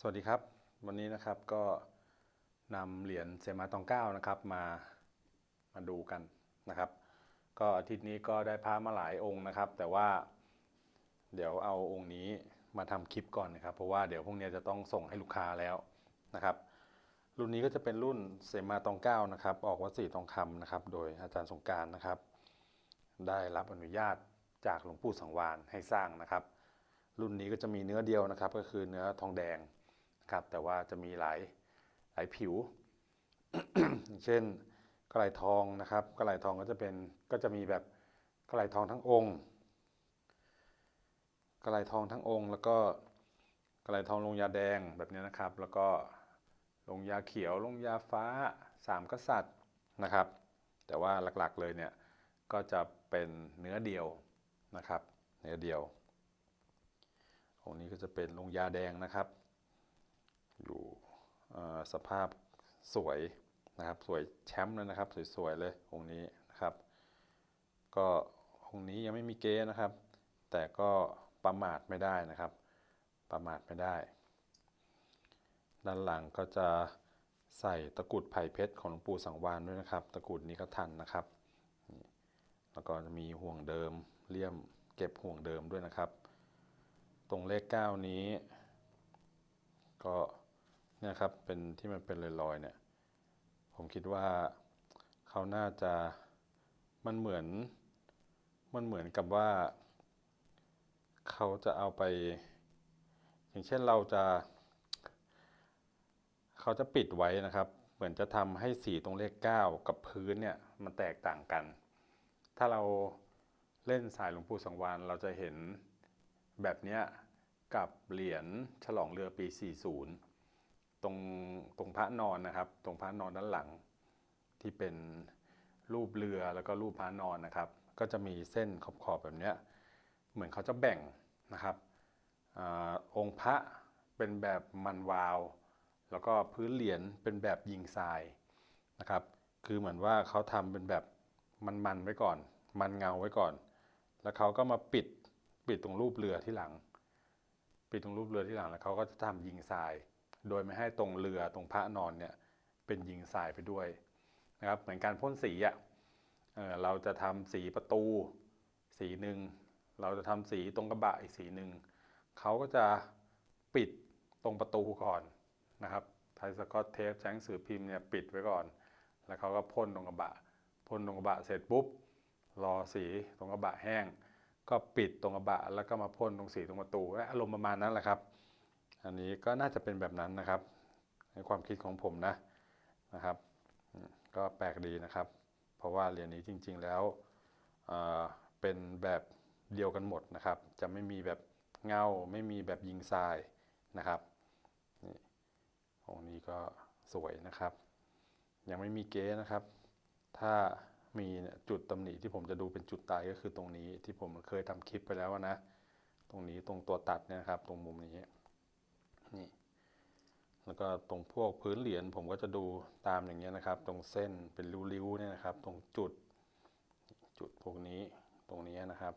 สวัสดีครับ วันนี้นะครับก็นำเหรียญเซมาตองเก้านะครับมามาดูกันนะครับ ก็อาทิตย์นี้ก็ได้พระมาหลายองค์นะครับ แต่ว่าเดี๋ยวเอาองค์นี้มาทำคลิปก่อนนะครับ เพราะว่าเดี๋ยวพรุ่งนี้จะต้องส่งให้ลูกค้าแล้วนะครับ รุ่นนี้ก็จะเป็นรุ่นเซมาตองเก้านะครับ ออกวัดสีทองคำนะครับ โดยอาจารย์สงการนะครับ ได้รับอนุญาตจากหลวงปู่สังวานให้สร้างนะครับ รุ่นนี้ก็จะมีเนื้อเดียวนะครับ ก็คือเนื้อทองแดง ครับแต่ว่าจะมีหลายหลายผิว เช่นกระไหลทองนะครับกระไหลทองก็จะเป็นก็จะมีแบบกระไหลทองทั้งองค์กระไหลทองทั้งองค์ แล้วก็กระไหลทองลงยาแดงแบบนี้นะครับ แล้วก็ลงยาเขียวลงยาฟ้าสามกษัตริย์นะครับ แต่ว่าหลักๆเลยเนี่ยก็จะเป็นเนื้อเดียวนะครับ เนื้อเดียวองค์นี้ก็จะเป็นลงยาแดงนะครับ อยู่สภาพสวยนะครับ สวยแชมป์เลยนะครับ สวยๆเลยองค์นี้นะครับ ก็องค์นี้ยังไม่มีเก๊นะครับ แต่ก็ประมาทไม่ได้นะครับ ประมาทไม่ได้ ด้านหลังก็จะใส่ตะกรุดไผ่เพชรของหลวงปู่สังวานด้วยนะครับ ตะกรุดนี้ก็ทันนะครับ แล้วก็มีห่วงเดิมเลี่ยมเก็บห่วงเดิมด้วยนะครับ ตรงเลข 9 นี้ ก็ เนี่ยครับเป็นที่มันเป็นลอยๆเนี่ย ผมคิดว่าเขาน่าจะมันเหมือน มันเหมือนกับว่า เขาจะเอาไป อย่างเช่นเราจะ เขาจะปิดไว้นะครับ เหมือนจะทำให้สีตรงเลข 9 กับพื้นเนี่ยมันแตกต่างกัน ถ้าเราเล่นสายหลวงปู่สังวานเราจะเห็นแบบเนี้ยกับเหรียญฉลองเรือปี 40 ตรงพระนอนนะครับ ตรงพระนอนด้านหลัง ที่เป็นรูปเรือแล้วก็รูปพระนอนนะครับ ก็จะมีเส้นขอบๆแบบเนี้ยเหมือนเขาจะแบ่งนะครับอองค์พระเป็นแบบมันวาว แล้วก็พื้นเหรียญเป็นแบบยิงทรายนะครับ คือเหมือนว่าเขาทำเป็นแบบมันๆไว้ก่อน มันเงาไว้ก่อน แล้วเขาก็มาปิดปิดตรงรูปเรือที่หลัง ปิดตรงรูปเรือที่หลังแล้วเขาก็จะทำยิงทราย โดยไม่ให้ตรงเรือตรงพระนอนเนี่ยเป็นยิงทรายไปด้วยนะครับเหมือนการพ่นสีอะเเราจะทำสีประตูสีหนึ่งเราจะทำสีตรงกระบะอีกสีหนึ่งเขาก็จะปิดตรงประตูก่อนนะครับไทยสกอตเทปใช้งสือพิมพ์เนี่ยปิดไว้ก่อน แล้วเขาก็พ่นตรงกระบะพ่นตรงกระบะเสร็จปุ๊บรอสีตรงกระบะแห้ง ก็ปิดตรงกระบะแล้วก็มาพ่นตรงสีตรงประตูอารมณ์ประมาณนั้นแหละครับ อันนี้ก็น่าจะเป็นแบบนั้นนะครับ ในความคิดของผมนะนะครับ ก็แปลกดีนะครับ เพราะว่าเหรียญนี้จริง ๆแล้วเเป็นแบบเดียวกันหมดนะครับ จะไม่มีแบบเงาไม่มีแบบยิงทรายนะครับนี่องนี้ก็สวยนะครับ ยังไม่มีเก๊นะครับ ถ้ามีเนี่ยจุดตำหนิที่ผมจะดูเป็นจุดตายก็คือตรงนี้ที่ผมเคยทำคลิปไปแล้วนะ ตรงนี้ตรงตัวตัดนะครับ ตรงมุมนี้ นี่แล้วก็ตรงพวกพื้นเหรียญผมก็จะดูตามอย่างเงี้ยนะครับ ตรงเส้นเป็นริ้วๆเนี่ยนะครับ ตรงจุดจุดพวกนี้ตรงนี้นะครับ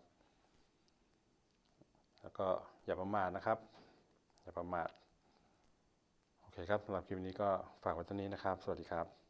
แล้วก็อย่าประมาทนะครับ อย่าประมาทโอเคครับสำหรับคลิปนี้ก็ฝากไว้เท่านี้นะครับ สวัสดีครับ